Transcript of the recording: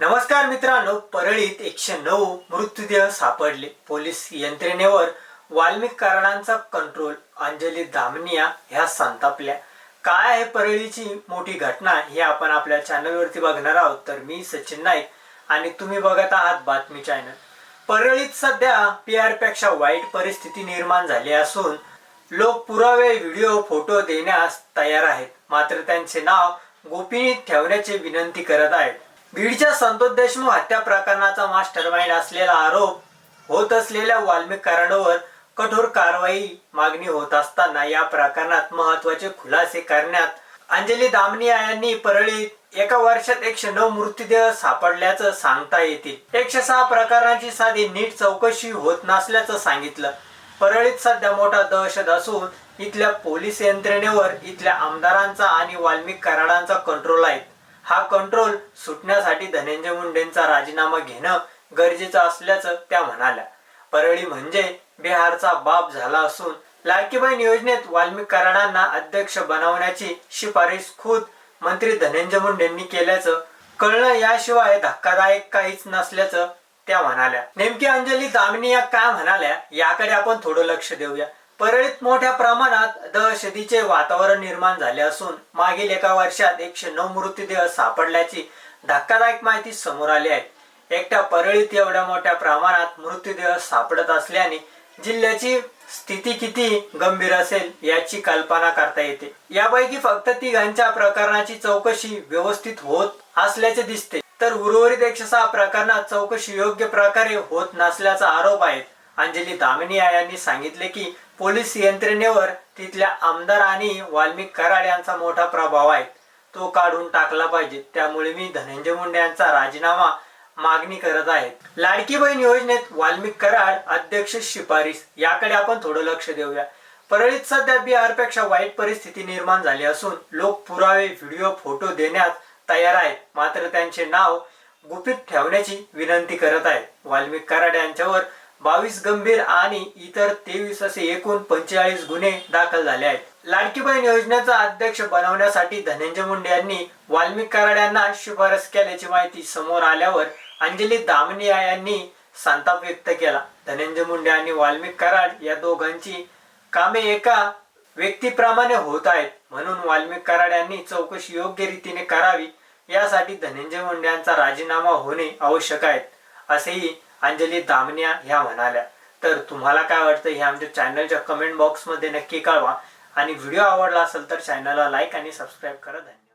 नमस्कार मित्रांनो परळीत एकशे नऊ मृतदेह सापडले. पोलीस यंत्रणेवर वाल्मिक कारणांचा कंट्रोल अंजली दामनिया ह्या संतापल्या. काय आहे परळीची मोठी घटना हे आपण आपल्या चॅनलवरती बघणार आहोत. तर मी सचिन नाईक आणि तुम्ही बघत आहात बातमी चॅनल परळीत सध्या पी आरपेक्षा वाईट परिस्थिती निर्माण झाली असून लोक पुरावे व्हिडिओ फोटो देण्यास तयार आहेत. मात्र त्यांचे नाव गोपनीय ठेवण्याची विनंती करत आहेत. बीडच्या संतोष देशमुख हत्या प्रकरणाचा मास्टर माइंड असलेला आरोप होत असलेल्या वाल्मिक कराडवर कठोर कारवाई मागणी होत असताना या प्रकरणात महत्त्वाचे खुलासे करण्यात अंजली दामनिया यांनी परळीत एका वर्षात एकशे नऊ मृतदेह सापडल्याचं सांगता येतील एकशे सहा प्रकरणाची साधी नीट चौकशी होत नसल्याचं सांगितलं. परळीत सध्या मोठा दहशत असून इथल्या पोलीस यंत्रणेवर इथल्या आमदारांचा आणि वाल्मिक कराडांचा कंट्रोल आहे. हा कंट्रोल सुटण्यासाठी धनंजय मुंडेंचा राजीनामा घेणं गरजेचं असल्याचं त्या म्हणाल्या. परळी म्हणजे बिहारचा बाप झाला असून लाडकीबाई योजनेत वाल्मिक कराडांना अध्यक्ष बनवण्याची शिफारस खुद मंत्री धनंजय मुंडेंनी केल्याचं कळणं याशिवाय धक्कादायक काहीच नसल्याचं त्या म्हणाल्या. नेमकी अंजली दामिनी काय म्हणाल्या? याकडे आपण थोडं लक्ष देऊया. परळीत मोठ्या प्रमाणात दहशतीचे वातावरण निर्माण झाले असून मागील एका वर्षात एकशे नऊ मृतदेह सापडल्याची धक्कादायक माहिती समोर आली आहे. एकट्या परळीत एवढ्या मोठ्या प्रमाणात मृतदेह सापडत असल्याने जिल्ह्याची स्थिती किती गंभीर असेल याची कल्पना करता येते. यापैकी फक्त तिघांच्या प्रकरणाची चौकशी व्यवस्थित होत असल्याचे दिसते. तर उर्वरित एकशे सहा प्रकरणात चौकशी योग्य प्रकारे होत नसल्याचा आरोप आहे. अंजली दामिनिया यांनी सांगितले की पोलीस यंत्रणेवर तिथल्या आमदार आणि वाल्मिक कराड यांचा मोठा प्रभाव आहे. तो काढून टाकला पाहिजे. त्यामुळे मी धनंजय मुंडे यांचा राजीनामा मागणी करत आहेत लाडकी बहीण योजनेत वाल्मिक कराड अध्यक्ष शिफारस. याकडे आपण थोडं लक्ष देऊया. परळीत सध्या बिहारपेक्षा वाईट परिस्थिती निर्माण झाली असून लोक पुरावे व्हिडिओ फोटो देण्यात तयार आहेत. मात्र त्यांचे नाव गुपित ठेवण्याची विनंती करत आहेत. वाल्मिक कराड यांच्यावर बावीस गंभीर आणि इतर तेवीस असे एकूण पंचेचाळीस गुन्हे दाखल झाले आहेत. लाडकी बहीण योजनेचा अध्यक्ष बनवण्यासाठी धनंजय मुंडे यांनी वाल्मिक कराड यांना शिफारस केल्याची माहिती समोर आल्यावर अंजली दामनिया यांनी संताप व्यक्त केला. धनंजय मुंडे आणि वाल्मिक कराड या दोघांची कामे एका व्यक्तीप्रमाणे होत आहेत. म्हणून वाल्मिक कराड यांनी चौकशी योग्य रीतीने करावी. यासाठी धनंजय मुंडे यांचा राजीनामा होणे आवश्यक आहे. असेही अंजली दामनिया ह्या म्हणाल्या. तर तुम्हाला काय वाटतं हे आमच्या चॅनलच्या कमेंट बॉक्समध्ये नक्की कळवा. आणि व्हिडिओ आवडला असेल तर चॅनलला लाईक आणि सबस्क्राईब करा. धन्यवाद.